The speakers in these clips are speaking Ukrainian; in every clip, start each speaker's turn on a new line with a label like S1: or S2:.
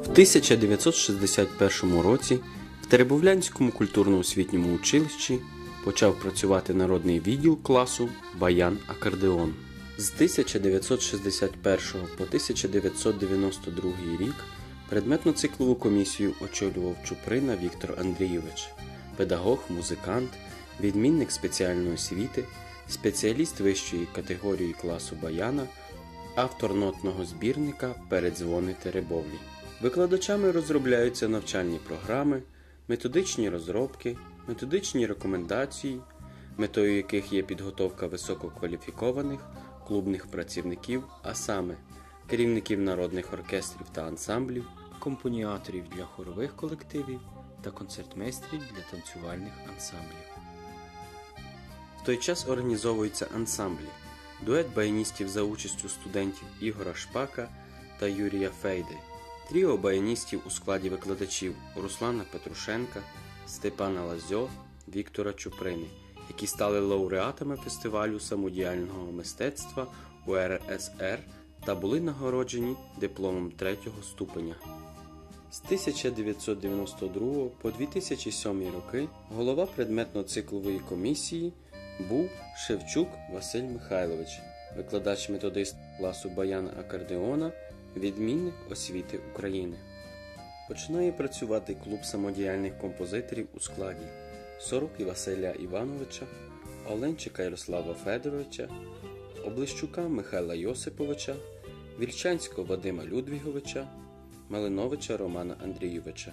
S1: В 1961 році в Теребовлянському культурно-освітньому училищі почав працювати народний відділ класу Баян Акордеон. З 1961 по 1992 рік предметну циклову комісію очолював Чуприна Віктор Андрійович, педагог, музикант, відмінник спеціальної освіти, спеціаліст вищої категорії класу Баяна, автор нотного збірника Передзвони Теребовлі. Викладачами розробляються навчальні програми, методичні розробки, методичні рекомендації, метою яких є підготовка висококваліфікованих клубних працівників, а саме керівників народних оркестрів та ансамблів, компоніаторів для хорових колективів та концертмейстрів для танцювальних ансамблів. В той час організовуються ансамблі, дует баяністів за участю студентів Ігора Шпака та Юрія Фейди, тріо баяністів у складі викладачів Руслана Петрушенка, Степана Лазьо, Віктора Чуприни, які стали лауреатами фестивалю самодіяльного мистецтва УРСР та були нагороджені дипломом третього ступеня. З 1992 по 2007 роки голова предметно-циклової комісії був Шевчук Василь Михайлович, викладач методист класу Баяна Акордеона, відмінник освіти України. Починає працювати клуб самодіяльних композиторів у складі Сороки Василя Івановича, Оленчика Ярослава Федоровича, Облищука Михайла Йосиповича, Вільчанського Вадима Людвіговича, Малиновича Романа Андрійовича.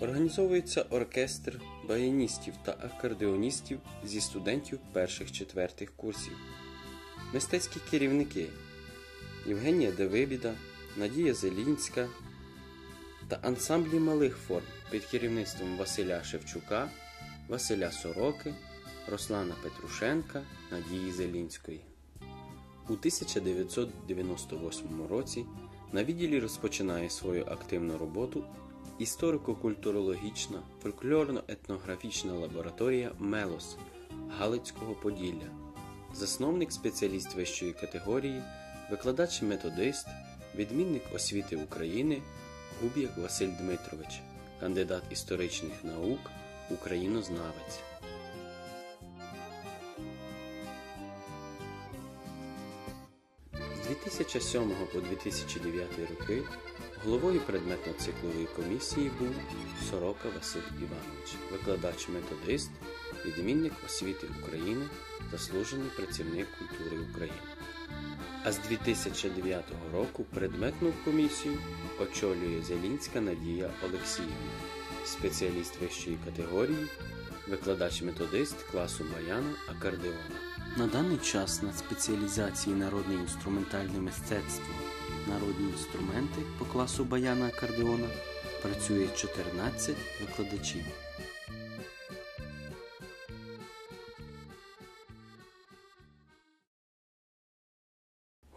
S1: Організовується оркестр баяністів та акордеоністів зі студентів перших-четвертих курсів. Мистецькі керівники Євгенія Девибіда, Надія Зелінська та ансамблі малих форм під керівництвом Василя Шевчука, Василя Сороки, Руслана Петрушенка, Надії Зелінської. У 1998 році на відділі розпочинає свою активну роботу історико-культурологічна фольклорно-етнографічна лабораторія Мелос Галицького Поділля, засновник спеціаліст вищої категорії, викладач методист, відмінник освіти України Губ'як Василь Дмитрович, кандидат історичних наук, українознавець. З 2007 по 2009 роки головою предметно-циклової комісії був Сорока Василь Іванович, викладач методист, відмінник освіти України, заслужений працівник культури України. А з 2009 року предметну комісію очолює Зелінська Надія Олексіївна, спеціаліст вищої категорії, викладач-методист класу баяна акордеона. На даний час на спеціалізації народне інструментальне мистецтво, народні інструменти по класу баяна акордеона працює 14 викладачів.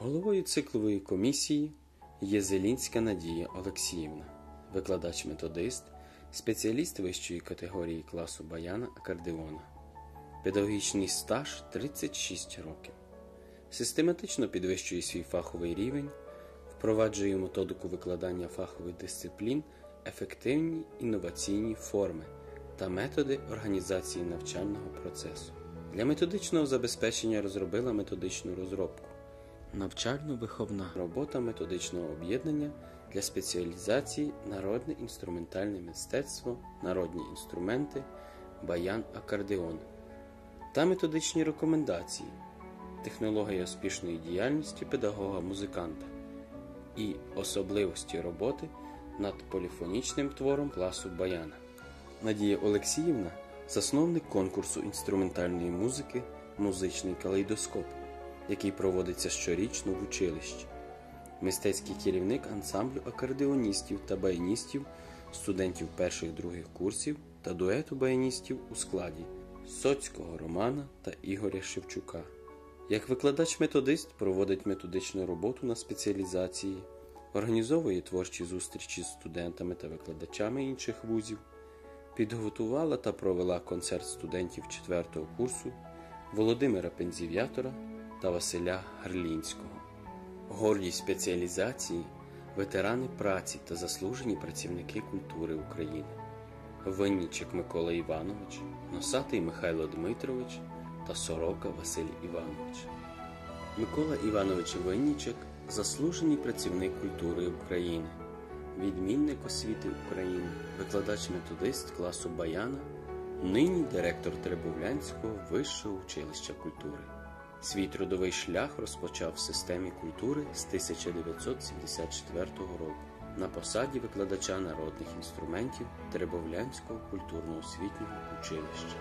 S1: Головою циклової комісії є Зелінська Надія Олексіївна, викладач-методист, спеціаліст вищої категорії класу баяна акордеона. Педагогічний стаж 36 років. Систематично підвищує свій фаховий рівень, впроваджує методику викладання фахових дисциплін, ефективні інноваційні форми та методи організації навчального процесу. Для методичного забезпечення розробила методичну розробку. Навчально-виховна робота методичного об'єднання для спеціалізації народне інструментальне мистецтво, народні інструменти, баян акордеон та методичні рекомендації, технологія успішної діяльності педагога-музиканта і особливості роботи над поліфонічним твором класу баяна. Надія Олексіївна засновник конкурсу інструментальної музики Музичний калейдоскоп який проводиться щорічно в училищі, мистецький керівник ансамблю акордеоністів та баяністів, студентів перших-других курсів та дуету баяністів у складі Соцького Романа та Ігоря Шевчука. Як викладач-методист проводить методичну роботу на спеціалізації, організовує творчі зустрічі з студентами та викладачами інших вузів, підготувала та провела концерт студентів 4 курсу Володимира Пензів'ятора та Василя Гарлінського. Гордість спеціалізації ветерани праці та заслужені працівники культури України, Виннічик Микола Іванович, Носатий Михайло Дмитрович та Сорока Василь Іванович. Микола Іванович Виннічик заслужений працівник культури України, відмінник освіти України, викладач-методист класу Баяна, нині директор Теребовлянського вищого училища культури. Свій трудовий шлях розпочав в системі культури з 1974 року на посаді викладача народних інструментів Теребовлянського культурно-освітнього училища.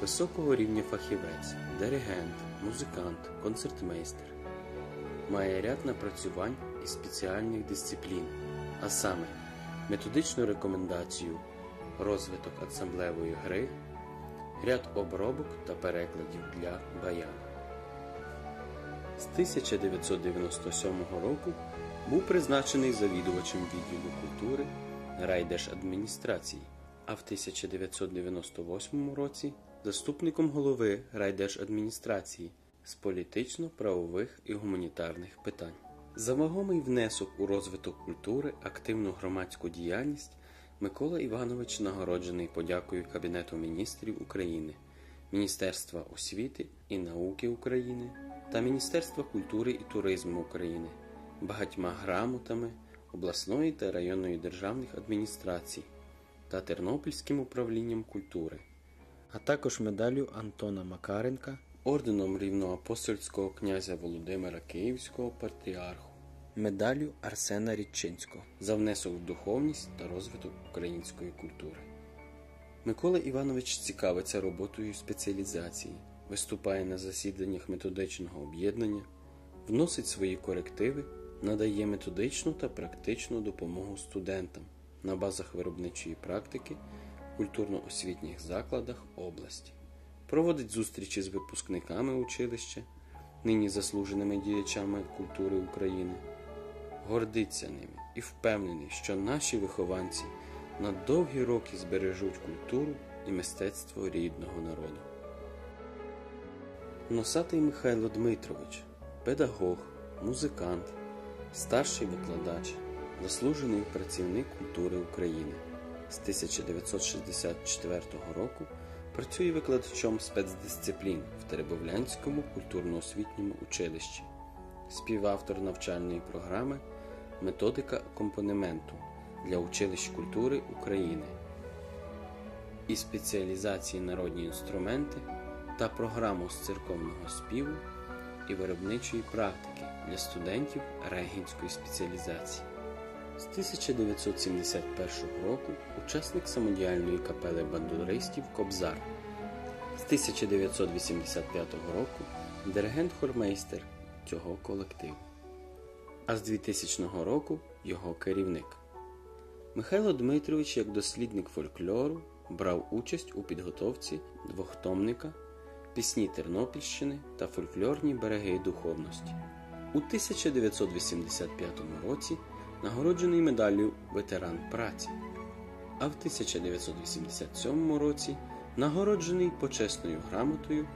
S1: Високого рівня фахівець, диригент, музикант, концертмейстер. Має ряд напрацювань із спеціальних дисциплін, а саме методичну рекомендацію, розвиток ансамблевої гри, ряд обробок та перекладів для баяна. З 1997 року був призначений завідувачем відділу культури райдержадміністрації, а в 1998 році заступником голови райдержадміністрації з політично-правових і гуманітарних питань. За вагомий внесок у розвиток культури, активну громадську діяльність Микола Іванович нагороджений подякою Кабінету міністрів України, Міністерства освіти і науки України та Міністерства культури і туризму України, багатьма грамотами обласної та районної державних адміністрацій та Тернопільським управлінням культури, а також медаллю Антона Макаренка, орденом рівноапостольського князя Володимира Київського патріарху, медаллю Арсена Рідчинського за внесок в духовність та розвиток української культури. Микола Іванович цікавиться роботою спеціалізації, виступає на засіданнях методичного об'єднання, вносить свої корективи, надає методичну та практичну допомогу студентам на базах виробничої практики в культурно-освітніх закладах області, проводить зустрічі з випускниками училища, нині заслуженими діячами культури України, гордиться ними і впевнений, що наші вихованці на довгі роки збережуть культуру і мистецтво рідного народу. Носатий Михайло Дмитрович, педагог, музикант, старший викладач, заслужений працівник культури України. З 1964 року працює викладачом спецдисциплін в Теребовлянському культурно-освітньому училищі, співавтор навчальної програми Методика акомпанементу для училищ культури України і спеціалізації народні інструменти та програму з церковного співу і виробничої практики для студентів регінської спеціалізації. З 1971 року учасник самодіяльної капели бандуристів Кобзар. З 1985 року диригент-хормейстер цього колективу. А з 2000 року його керівник. Михайло Дмитрович, як дослідник фольклору, брав участь у підготовці двохтомника, пісні Тернопільщини та фольклорні береги духовності. У 1985 році нагороджений медаллю Ветеран праці, а в 1987 році нагороджений почесною грамотою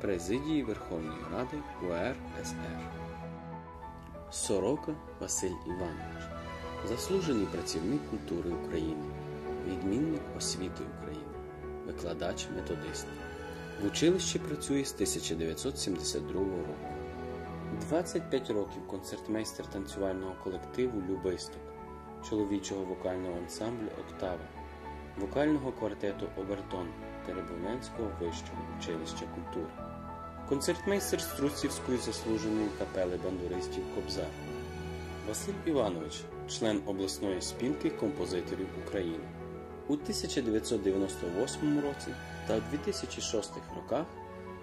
S1: Президії Верховної Ради УРСР. Сорока Василь Іванович, заслужений працівник культури України, відмінник освіти України, викладач методист. В училищі працює з 1972 року. 25 років концертмейстер танцювального колективу Любисток, чоловічого вокального ансамблю Октава, вокального квартету Обертон Теребовлянського вищого училища культури, концертмейстер Струцівської заслуженої капели бандуристів Кобзар, Василь Іванович, член обласної спілки композиторів України. У 1998 році та у 2006 роках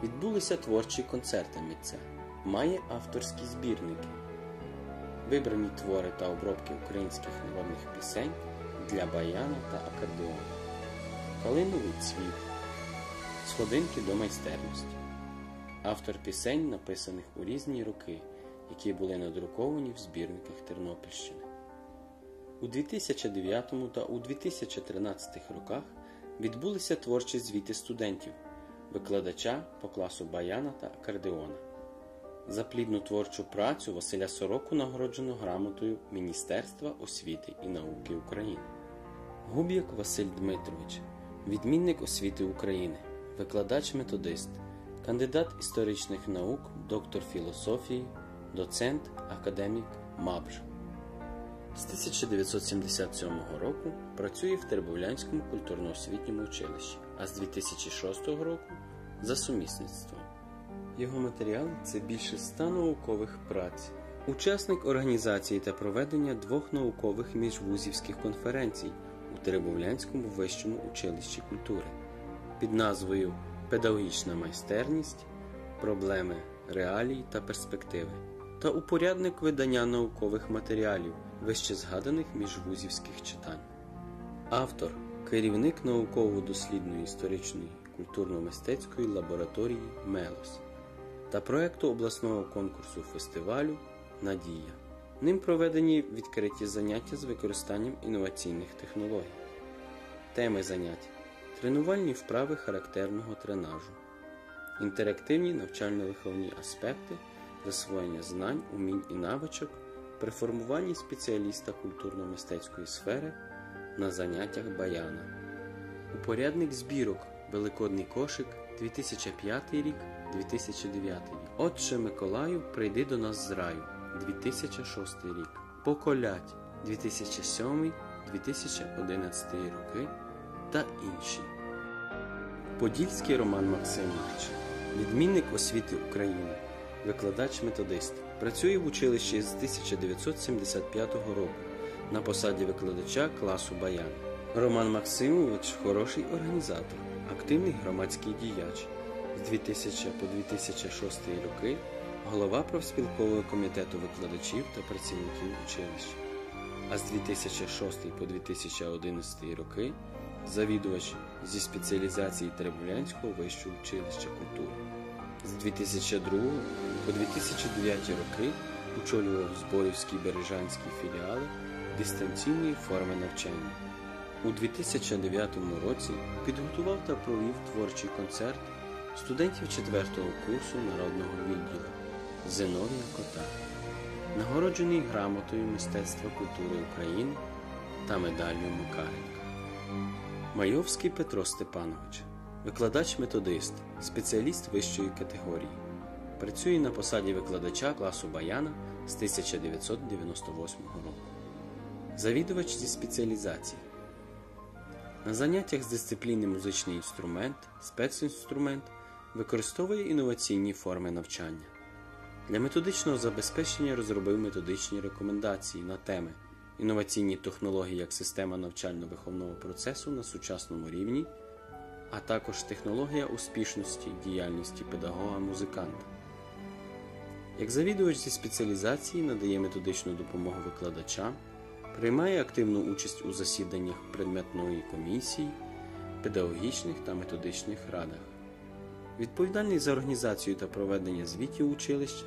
S1: відбулися творчі концерти митця. Має авторські збірники, вибрані твори та обробки українських народних пісень для баяна та акордеону, Калиновий цвіт, Сходинки до майстерності, автор пісень, написаних у різні роки, які були надруковані в збірниках Тернопільщини. У 2009 та у 2013 роках відбулися творчі звіти студентів, викладача по класу баяна та акордеона. За плідну творчу працю Василя Сороку нагороджено грамотою Міністерства освіти і науки України. Губ'як Василь Дмитрович, відмінник освіти України, викладач-методист, кандидат історичних наук, доктор філософії, доцент, академік МАБЖ. З 1977 року працює в Тербовлянському культурно-освітньому училищі, а з 2006 року за сумісництвом. Його матеріал це більше ста наукових праць, учасник організації та проведення двох наукових міжвузівських конференцій у Теребовлянському вищому училищі культури. Під назвою Педагогічна майстерність, проблеми реалій та перспективи та упорядник видання наукових матеріалів вище згаданих міжвузівських читань. Автор керівник науково-дослідної історичної культурно-мистецької лабораторії Мелос та проекту обласного конкурсу фестивалю Надія. Ним проведені відкриті заняття з використанням інноваційних технологій. Теми занять тренувальні вправи характерного тренажу, інтерактивні навчально-виховні аспекти засвоєння знань, умінь і навичок при формуванні спеціаліста культурно-мистецької сфери на заняттях баяна, упорядник збірок Великодний кошик 2005 рік 2009 рік. Отче Миколаю, прийди до нас з раю 2006 рік. Поколять 2007 2011 роки та інші. Подільський Роман Максимович, відмінник освіти України, викладач-методист. Працює в училищі з 1975 року на посаді викладача класу Баян. Роман Максимович хороший організатор, активний громадський діяч. З 2000 по 2006 роки голова профспілкового комітету викладачів та працівників училища. А з 2006 по 2011 роки завідувач зі спеціалізації Теребулянського вищого училища культури. З 2002 по 2009 роки очолював Зборівські Бережанські філіали дистанційної форми навчання. У 2009 році підготував та провів творчий концерт студентів 4-го курсу народного відділу Зиновія Кота, нагороджений грамотою Мистецтва культури України та медаллю Макаренка. Майовський Петро Степанович, викладач-методист, спеціаліст вищої категорії. Працює на посаді викладача класу Баяна з 1998 року. Завідувач зі спеціалізації. На заняттях з дисципліни музичний інструмент, спецінструмент використовує інноваційні форми навчання. Для методичного забезпечення розробив методичні рекомендації на теми інноваційні технології як система навчально-виховного процесу на сучасному рівні, а також технологія успішності діяльності педагога-музиканта. Як завідувач зі спеціалізації надає методичну допомогу викладачам, приймає активну участь у засіданнях предметної комісії, педагогічних та методичних радах, відповідальний за організацію та проведення звітів училища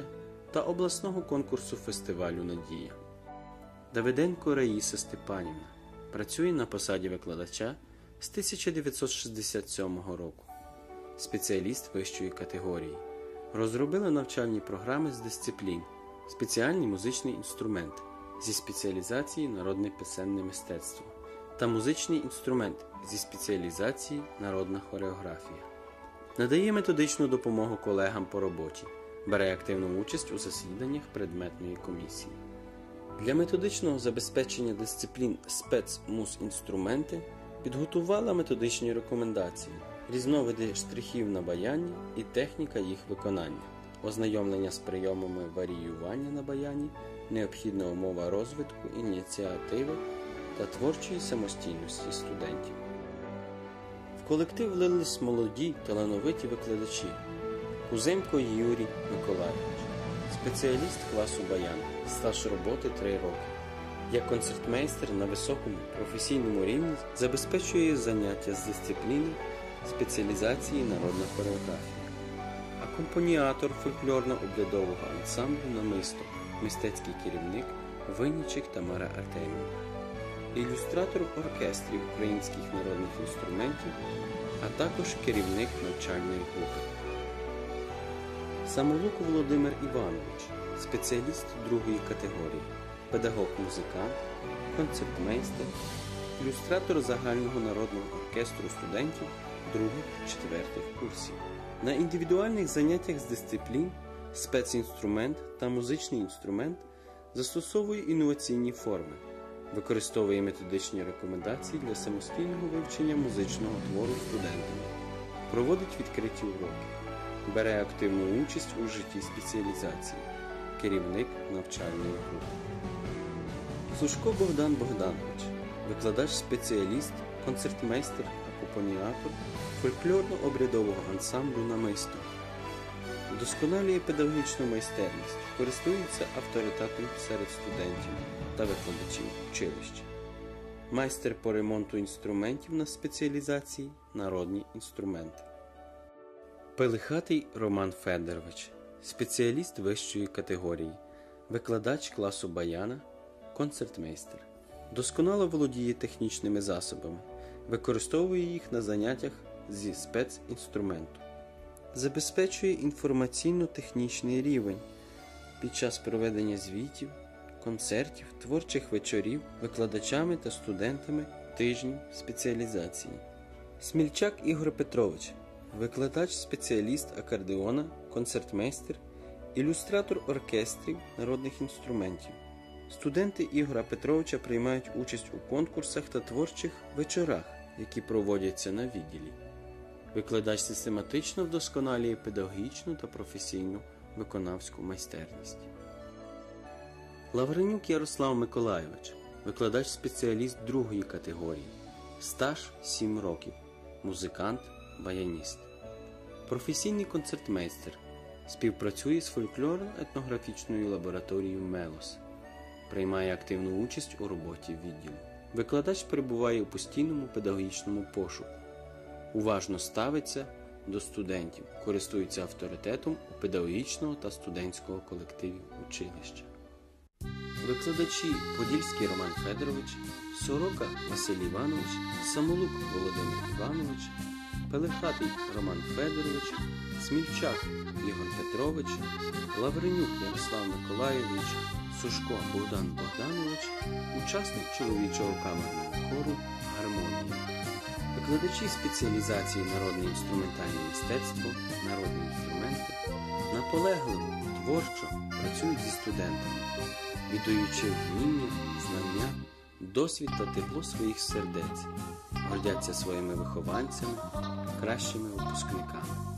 S1: та обласного конкурсу фестивалю Надія. Давиденко Раїса Степанівна працює на посаді викладача з 1967 року, спеціаліст вищої категорії. Розробила навчальні програми з дисциплін, спеціальні музичні інструменти зі спеціалізації народне писемне мистецтво та музичний інструмент зі спеціалізації народна хореографія. Надає методичну допомогу колегам по роботі, бере активну участь у засіданнях предметної комісії. Для методичного забезпечення дисциплін спецмузінструменти підготувала методичні рекомендації, різновиди штрихів на баяні і техніка їх виконання, ознайомлення з прийомами варіювання на баяні, необхідна умова розвитку, ініціативи та творчої самостійності студентів. В колектив влились молоді талановиті викладачі Куземко Юрій Миколаївич, спеціаліст класу баян, стаж роботи 3 роки. Як концертмейстер на високому професійному рівні забезпечує заняття з дисципліни спеціалізації народна хореографія, акомпаніатор фольклорно-обрядового ансамблю намисто, мистецький керівник Винничик Тамара Артемівна, ілюстратор оркестрів українських народних інструментів, а також керівник навчальної групи. Самолук Володимир Іванович, спеціаліст другої категорії, педагог-музикант, концертмейстер, ілюстратор загального народного оркестру студентів других-четвертих курсів. На індивідуальних заняттях з дисциплін спецінструмент та музичний інструмент застосовує інноваційні форми, використовує методичні рекомендації для самостійного вивчення музичного твору студентами, проводить відкриті уроки, бере активну участь у житті спеціалізації, керівник навчальної групи. Сушко Богдан Богданович, викладач-спеціаліст, концертмейстер, акомпаніатор фольклорно-обрядового ансамблю намисто. Вдосконалює педагогічну майстерність, користується авторитетом серед студентів та викладачів училища. Майстер по ремонту інструментів на спеціалізації народні інструменти. Пелихатий Роман Федорович, спеціаліст вищої категорії, викладач класу баяна, концертмейстер. Досконало володіє технічними засобами, використовує їх на заняттях зі спецінструменту, забезпечує інформаційно-технічний рівень під час проведення звітів, концертів, творчих вечорів викладачами та студентами тижнів спеціалізації. Смільчак Ігор Петрович, викладач, спеціаліст акордеона, концертмейстер, ілюстратор оркестрів народних інструментів. Студенти Ігора Петровича приймають участь у конкурсах та творчих вечорах, які проводяться на відділі. Викладач систематично вдосконалює педагогічну та професійну виконавську майстерність. Лавренюк Ярослав Миколайович, викладач-спеціаліст другої категорії, стаж 7 років, музикант, баяніст, професійний концертмейстер, співпрацює з фольклорно-етнографічною лабораторією Мелос, приймає активну участь у роботі відділу. Викладач перебуває у постійному педагогічному пошуку, уважно ставиться до студентів, користується авторитетом у педагогічного та студентського колективів училища. Викладачі Подільський Роман Федорович, Сорока Василь Іванович, Самолук Володимир Іванович, Пелехатий Роман Федорович, Смільчак Ігор Петрович, Лавренюк Ярослав Миколайович, Сушко Богдан Богданович, учасник чоловічого камерного хору Гармонія. Викладачі спеціалізації народне інструментальне мистецтво, народні інструменти наполегливо, творчо працюють зі студентами, віддаючи вміння, знання, досвід та тепло своїх сердець, гордяться своїми вихованцями, кращими випускниками.